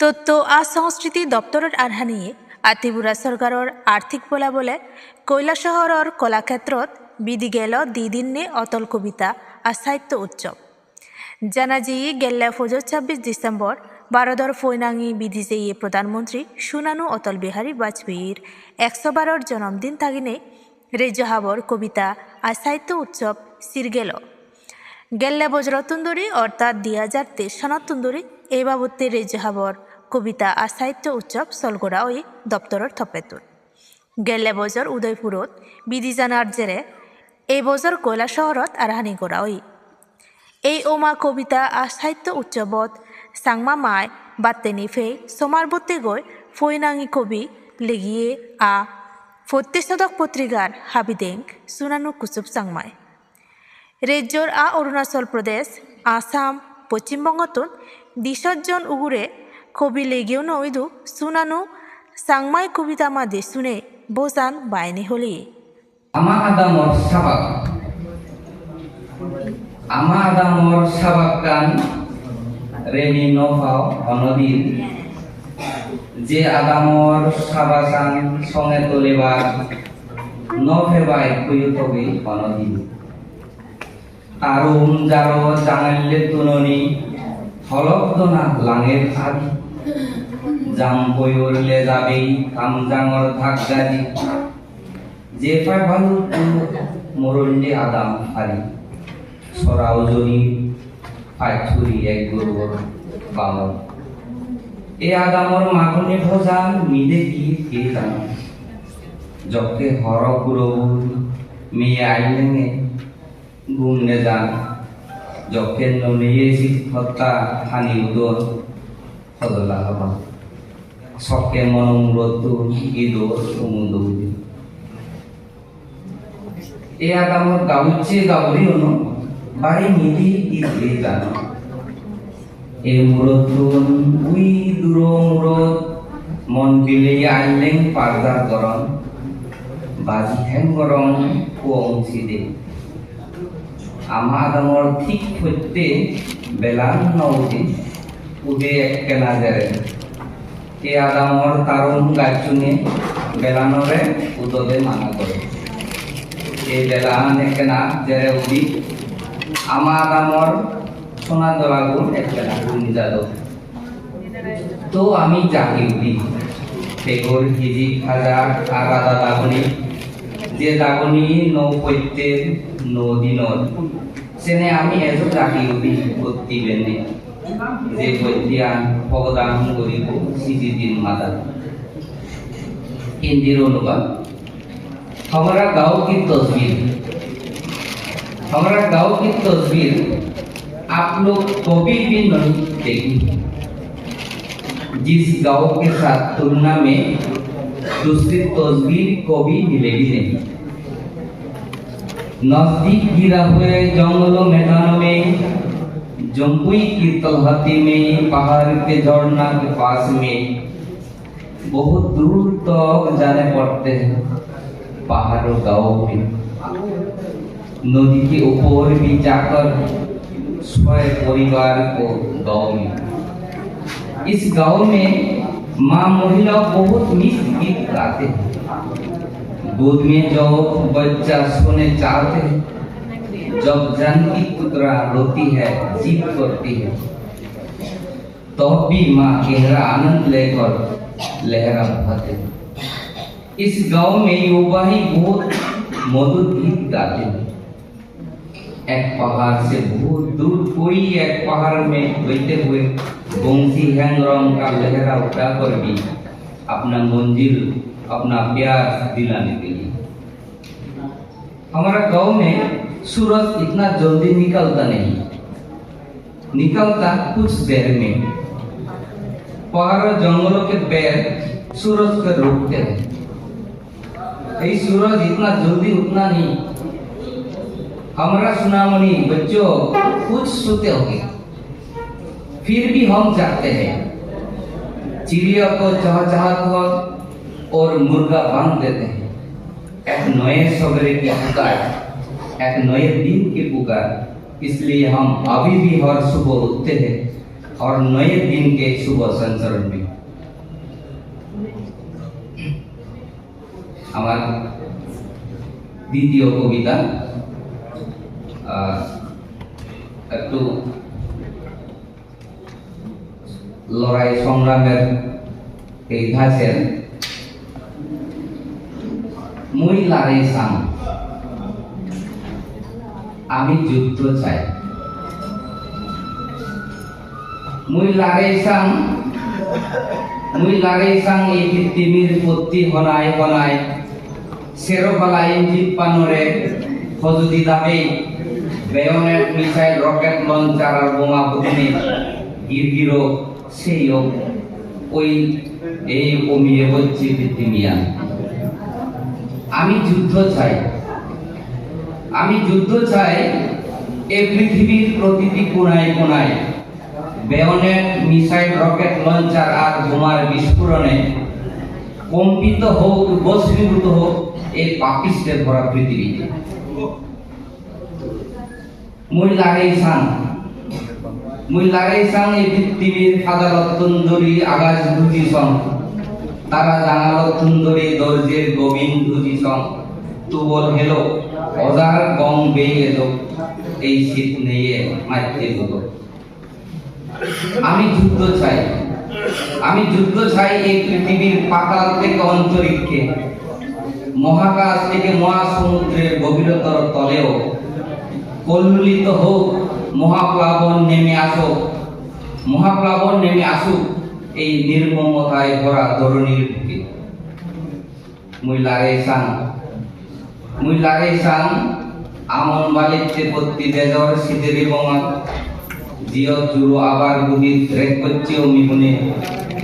তথ্য আর সংস্কৃতি দপ্তৰৰ আধানিয়ে আতিবুৰা চৰকাৰৰ আৰ্থিক বলাবলে কৈলাসহৰৰ কলাক্ষেত্ৰত বিধি গেল দিদিনে অটল কবিতা আর সাহিত্য উৎসৱ। জানাজি গেল্লা ফজর ছাব্বিশ ডিসেম্বর ভারতের ফৈনাঙি বিধিজেয়ে প্রধানমন্ত্রী সুনানু অটল বিহারী বাজপেয়ীর একশো বারোর জন্মদিন থাকিনে রেজহাবর কবিতা আর সাহিত্য উৎসৱ সিরগেল গেল্লা বজ্র তুন্দরী অর্থাৎ দুই হাজার তেইশ সনত এই বাবদে রেজহাবর কবিতা আর সাহিত্য উৎসৱ চলগোড়া ওই দপ্তৰৰ থপেতুন গেলে বজর উদয়পুরত বিধি জানার জেরে এই বজর কৈলা শহরত আরাহানি করা ওই। এই ওমা কবিতা আর সাহিত্য উৎসৱত চাংমা মাই বাত্তেনি ফেই সমারবত্তে গৈ ফৈনাঙি কবি লেগিয়ে আ ফত্তেশদক পত্রিকার হাবিদেং সুনানু কুসুব চাংমাই রেজ্যর আ অরুণাচল প্রদেশ, আসাম, পশ্চিমবঙ্গতন উগুরে কবি লেগেও নইদু সুনানু চাংমাই কবিতা মাদে শুনে বোজান বাইনি হলি। Ama ada mor sabak. Ama ada mor sabakan reni novao যে আদামর সাবাসান সঙ্গে তোলেবার নভেবাই কুয়ুতবে অনদী তারুম জারো জাঙাইলে তুননি হলকদনা লাঙের আদি জাম বইরলে যাবেই কামজাঙর ধাক্কাদি যে পায় ভালো মরণ্ডে আদাম হারি। সরাও জনি পাইথুরি এক গরুর বামন। এ আদামর মাগুনি ভোজান মিদে কি কে জানো? যকে হর কুরবুল মেয়ে আইলেঙে গুমনে যান যকে ননিয়ে হত্যা হানি উদর হদলা হবা। সকে মনম রতুন ইদর উমুদৌদি এ আদামর গাউচে গাউরি অনু, বাড়ি নিদি ইদে জানো। এ মুরতুন উই দূর মুরত মন বিলে আইলেং পারদার গরম। বাজি হেং কুয়ং সিদে আমা আদামর ঠিক হইতে বেলান নৌদি উদে এককেনা জেরে এ আদামর তারুণ গাছুনে বেলানরে উদদে মানা করে এই বেলান একনা জেরে উদি আমার সোনা দলাগুন একনা নিজাদ তো আমি জাকি উদি। পেগর হিজি খাজা আগাদা দাগনি। যে দাগনি নৌ নদী নদ সেনে আমি এজ জাতি উপি উৎপত্তি বেনে যে বৈদ্যা ভগদান করিব সিজি দিন মাতা হিন্দির অনুবাদ हमारा गाँव की तस्वीर। हमारा गाँव की तस्वीर, आप लोग तो कभी भी नहीं देखी जिस गाँव के साथ तुलना में दूसरी तस्वीर को भी मिलेगी नहीं। नज़दीक गिरा हुए जंगलों मैदानों में जम्पुई की तलहटी में, पहाड़ के झरना के पास में। बहुत दूर तक जाने पड़ते हैं पहाड़ों गाँव में। नदी के ऊपर भी जाकर स्वयं परिवार को गाँव में। इस गाँव में माँ महिला बहुत मिस गीत गाते हैं। दूध में जब बच्चा सोने चाहते हैं, जब जानकी पुत्रा रोती है, जीत करती है, तब भी माँ गहरा आनंद लेकर लहरा हैं। इस गाँव में युवा ही बहुत मधुर गीत गाते हैं। एक पहाड़ से बहुत दूर कोई एक पहाड़ में बैठे हुए बंसी हैंगरम का लहरा उठा कर भी अपना मंजिल अपना प्यार दिलाने के लिए। हमारा गाँव में सूरज इतना जल्दी निकलता नहीं। निकलता कुछ देर में। पहाड़ जंगलों के पैर सूरज को रोकते हैं। ये सूरज इतना जल्दी उठना नहीं। हमारा सुनामनी बच्चों कुछ सोते होंगे। फिर भी हम जागते हैं। चिड़िया को चहचहात हो और मुर्गा बांध देते हैं एक नए सवेरे की पुकार एक नए दिन की पुकार इसलिए हम अभी भी हर सुबह उठते हैं और नए दिन के शुभ संचरण में আমার দ্বিতীয় কবিতা আহ, একটু লড়াই সংগ্রামের এই ধাঁচের মুই লারে সাং আমি যুদ্ধ চাই। মুই লারে সাং মুই লারে সাং এই পৃথিবীর পত্তি হনায় হনায় সেরোপালা ইঞ্জিন পানরে হজুদি দাবে বেয়নেট মিসাইল রকেট লঞ্চার আর বোমা বুদ্ধি গিরগিরো সেই ওই এই কমিয়ে হচ্ছে পৃথিবীয়া আমি যুদ্ধ চাই। আমি যুদ্ধ চাই এই পৃথিবীর প্রতিটি কোনায় কোনায় বেয়নেট মিসাইল রকেট লঞ্চার আর বোমার বিস্ফোরণে কম্পিত হোক বস্মীভূত হোক এই পাপিস্টের ভরা পৃথিবীতে মুই লাগাই সান। মুই লাগাই সান এই পৃথিবীর আদালত তুন্দরী আগাজ ধুজি সং তারা জানালো তুন্দরী দর্জের গোবিন্দ ধুজি সং তুবল হেলো, অজার গং বেয়ে এলো, এই শীত নিয়ে মাইতে হলো। আমি যুদ্ধ চাই, আমি যুদ্ধ চাই এই পৃথিবীর পাতাল থেকে অন্তরিক্ষে। মহাকাশ থেকে মহাসমুদ্রের গভীরতর তলেও। কল্লিত হোক, মহাপ্লাবন নেমে আসুক, মহাপ্লাবন নেমে আসুক। এই নির্মমতায় ভরা ধরণীর বুকে। মুই লাগে সাং মুই লাগে সাং আমন বালিতে পত্তি দেজর শীতেরি বোমা জিও জুরো আবার বুদ্ধি ট্রেক করছে অমি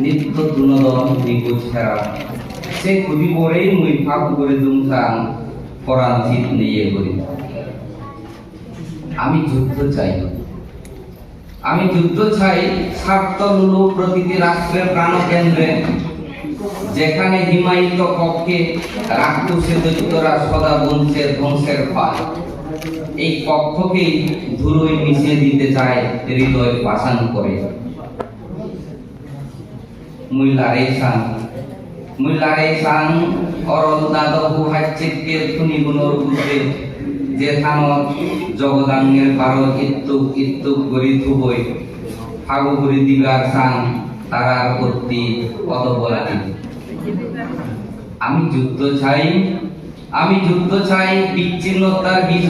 নিত্য তুনদন সে খুবই পরেই মুই ফাঁক করে দুম দুমসাং পরাণ শীত নিয়ে করি। আমি যুদ্ধ চাই। আমি যুদ্ধ চাই, স্বার্থ লুলু প্রতিটি রাষ্ট্রের প্রাণকেন্দ্রে যেখানে হিমায়িত কক্ষে রাক্ষসে দৈত্যরা সদা বংশে ধ্বংসের ফল এই কক্ষকেই ধুলোয় মিশিয়ে দিতে চায়, হৃদয় পাষাণ করে। মুইলারে সাং মুইলারে সাং অরল দাদহু হাচ্চিতকে ধুনি গুণর যে থানত জগদাঙ্গের ভারত ইত্তুক ইত্তুক গড়ি থুবই। ফাগু গড়ি দিবার তারার আমি যুদ্ধ চাই, আমি যুদ্ধ চাই বিচ্ছিন্নতার বীজ